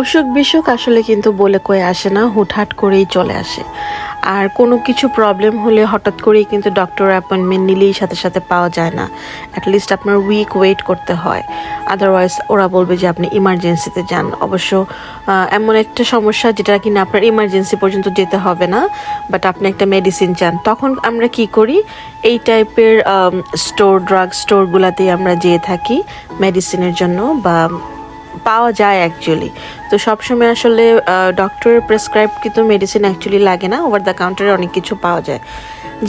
অসুখ বিসুখ আসলে কিন্তু বলে কয়ে আসে না, হুটহাট করেই চলে আসে। আর কোনো কিছু প্রবলেম হলে হঠাৎ করেই কিন্তু ডক্টর অ্যাপয়েন্টমেন্ট নিলেই সাথে সাথে পাওয়া যায় না। অ্যাটলিস্ট আপনার উইক ওয়েট করতে হয়। আদারওয়াইজ ওরা বলবে যে আপনি ইমার্জেন্সিতে যান। অবশ্য এমন একটা সমস্যা যেটা কিনা আপনার ইমার্জেন্সি পর্যন্ত যেতে হবে না বাট আপনি একটা মেডিসিন চান। তখন আমরা কি করি? এই টাইপের স্টোর ড্রাগ স্টোরগুলোতেই আমরা যেয়ে থাকি মেডিসিনের জন্য বা পাওয়া যায় অ্যাকচুয়ালি তো সবসময় আসলে ডক্টরের প্রেসক্রাইব কিন্তু মেডিসিন অ্যাকচুয়ালি লাগে না ওভার দ্য কাউন্টারে অনেক কিছু পাওয়া যায়।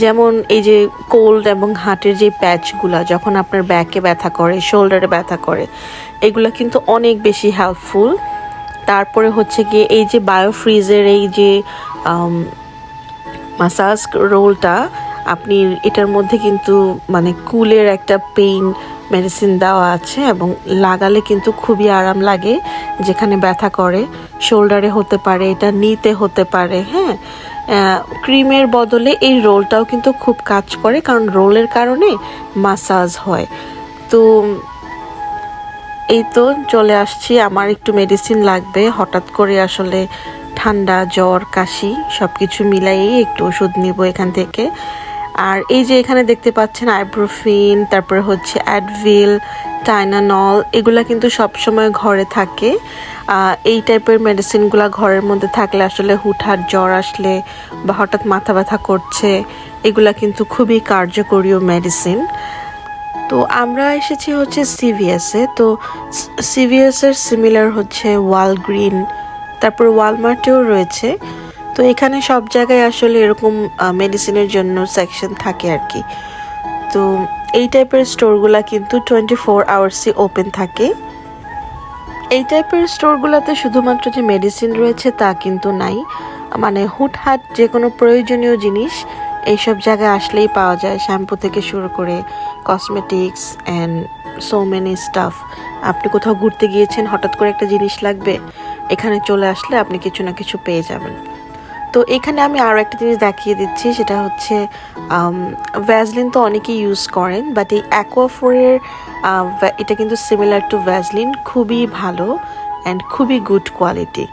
যেমন এই যে কোল্ড এবং হার্টের যে প্যাচগুলো, যখন আপনার ব্যাকে ব্যথা করে শোল্ডারে ব্যথা করে, এগুলো কিন্তু অনেক বেশি হেল্পফুল তারপরে হচ্ছে গিয়ে এই যে বায়োফ্রিজের এই যে মাসাজ রোলটা আপনি এটার মধ্যে কিন্তু মানে কুলের একটা পেইন মেডিসিন দেওয়া আছে এবং লাগালে কিন্তু খুবই আরাম লাগে, যেখানে ব্যথা করে। শোল্ডারে হতে পারে, এটা নিতে হতে পারে হ্যাঁ? ক্রিমের বদলে এই রোলটাও কিন্তু খুব কাজ করে, কারণ রোলের কারণে মাসাজ হয়। তো এই তো চলে আসছি, আমার একটু মেডিসিন লাগবে। হঠাৎ করে আসলে ঠান্ডা, জ্বর, কাশি সব কিছু মিলাইয়ে একটু ওষুধ নিব এখান থেকে। আর এই যে এখানে দেখতে পাচ্ছেন আইব্রোফিন, তারপরে হচ্ছে অ্যাডভিল, টাইনানল, এগুলা কিন্তু সবসময় ঘরে থাকে। এই টাইপের মেডিসিনগুলা ঘরের মধ্যে থাকলে আসলে হুটহাট জ্বর আসলে বা হঠাৎ মাথা ব্যথা করছে, এগুলা কিন্তু খুবই কার্যকরীয় মেডিসিন। তো আমরা এসেছি হচ্ছে সিভিএসে তো সিভিএস এর সিমিলার হচ্ছে ওয়ালগ্রিন, তারপর ওয়ালমার্টেও রয়েছে। তো এখানে সব জায়গায় আসলে এরকম মেডিসিনের জন্য সেকশন থাকে আর কি। তো এই টাইপের স্টোরগুলো কিন্তু টোয়েন্টি ফোর আওয়ার্সই ওপেন থাকে। এই টাইপের স্টোরগুলোতে শুধুমাত্র যে মেডিসিন রয়েছে তা কিন্তু নাই। মানে হুটহাট যে কোনো প্রয়োজনীয় জিনিস এইসব জায়গায় আসলেই পাওয়া যায়। শ্যাম্পু থেকে শুরু করে cosmetics and so many stuff আপনি কোথাও ঘুরতে গিয়েছেন, হঠাৎ করে একটা জিনিস লাগবে, এখানে চলে আসলে আপনি কিছু না কিছু পেয়ে যাবেন। তো এখানে আমি আরও একটা জিনিস দেখিয়ে দিচ্ছি, সেটা হচ্ছে ভ্যাজলিন তো অনেকেই ইউজ করেন বাট এই অ্যাকোয়াফোরের এটা কিন্তু সিমিলার টু ভ্যাজলিন খুবই ভালো অ্যান্ড খুবই গুড কোয়ালিটি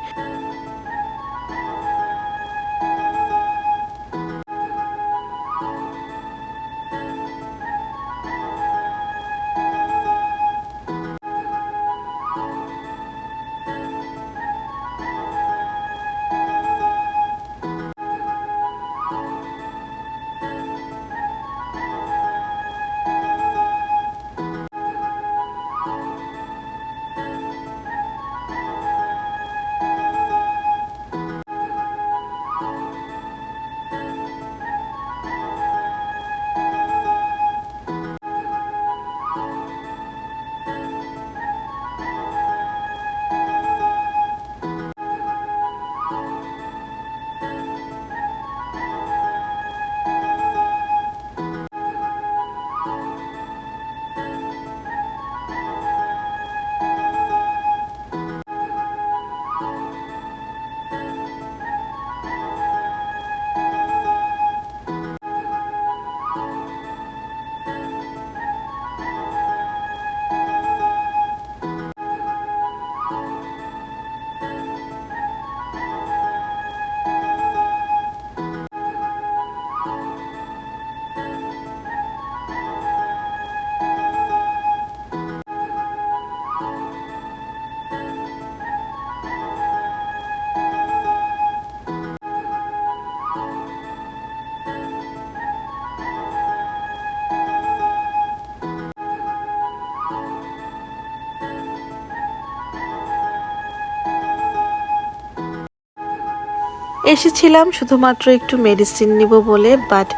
এসেছিলাম, শুধুমাত্র একটু মেডিসিন নিব বলে বাট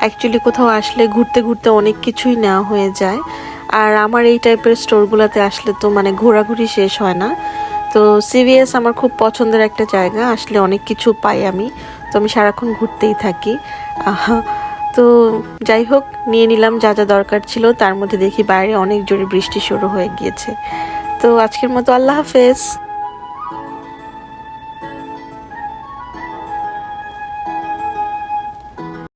অ্যাকচুয়ালি কোথাও আসলে ঘুরতে ঘুরতে অনেক কিছুই নেওয়া হয়ে যায়। আর আমার এই টাইপের স্টোরগুলোতে আসলে তো মানে ঘোরাঘুরি শেষ হয় না। তো সিভিএস আমার খুব পছন্দের একটা জায়গা, আসলে অনেক কিছু পাই আমি। তো আমি সারাক্ষণ ঘুরতেই থাকি। তো যাই হোক, নিয়ে নিলাম যা যা দরকার ছিল। তার মধ্যে দেখি বাইরে অনেক জোরে বৃষ্টি শুরু হয়ে গিয়েছে। তো আজকের মতো আল্লাহ হাফেজ।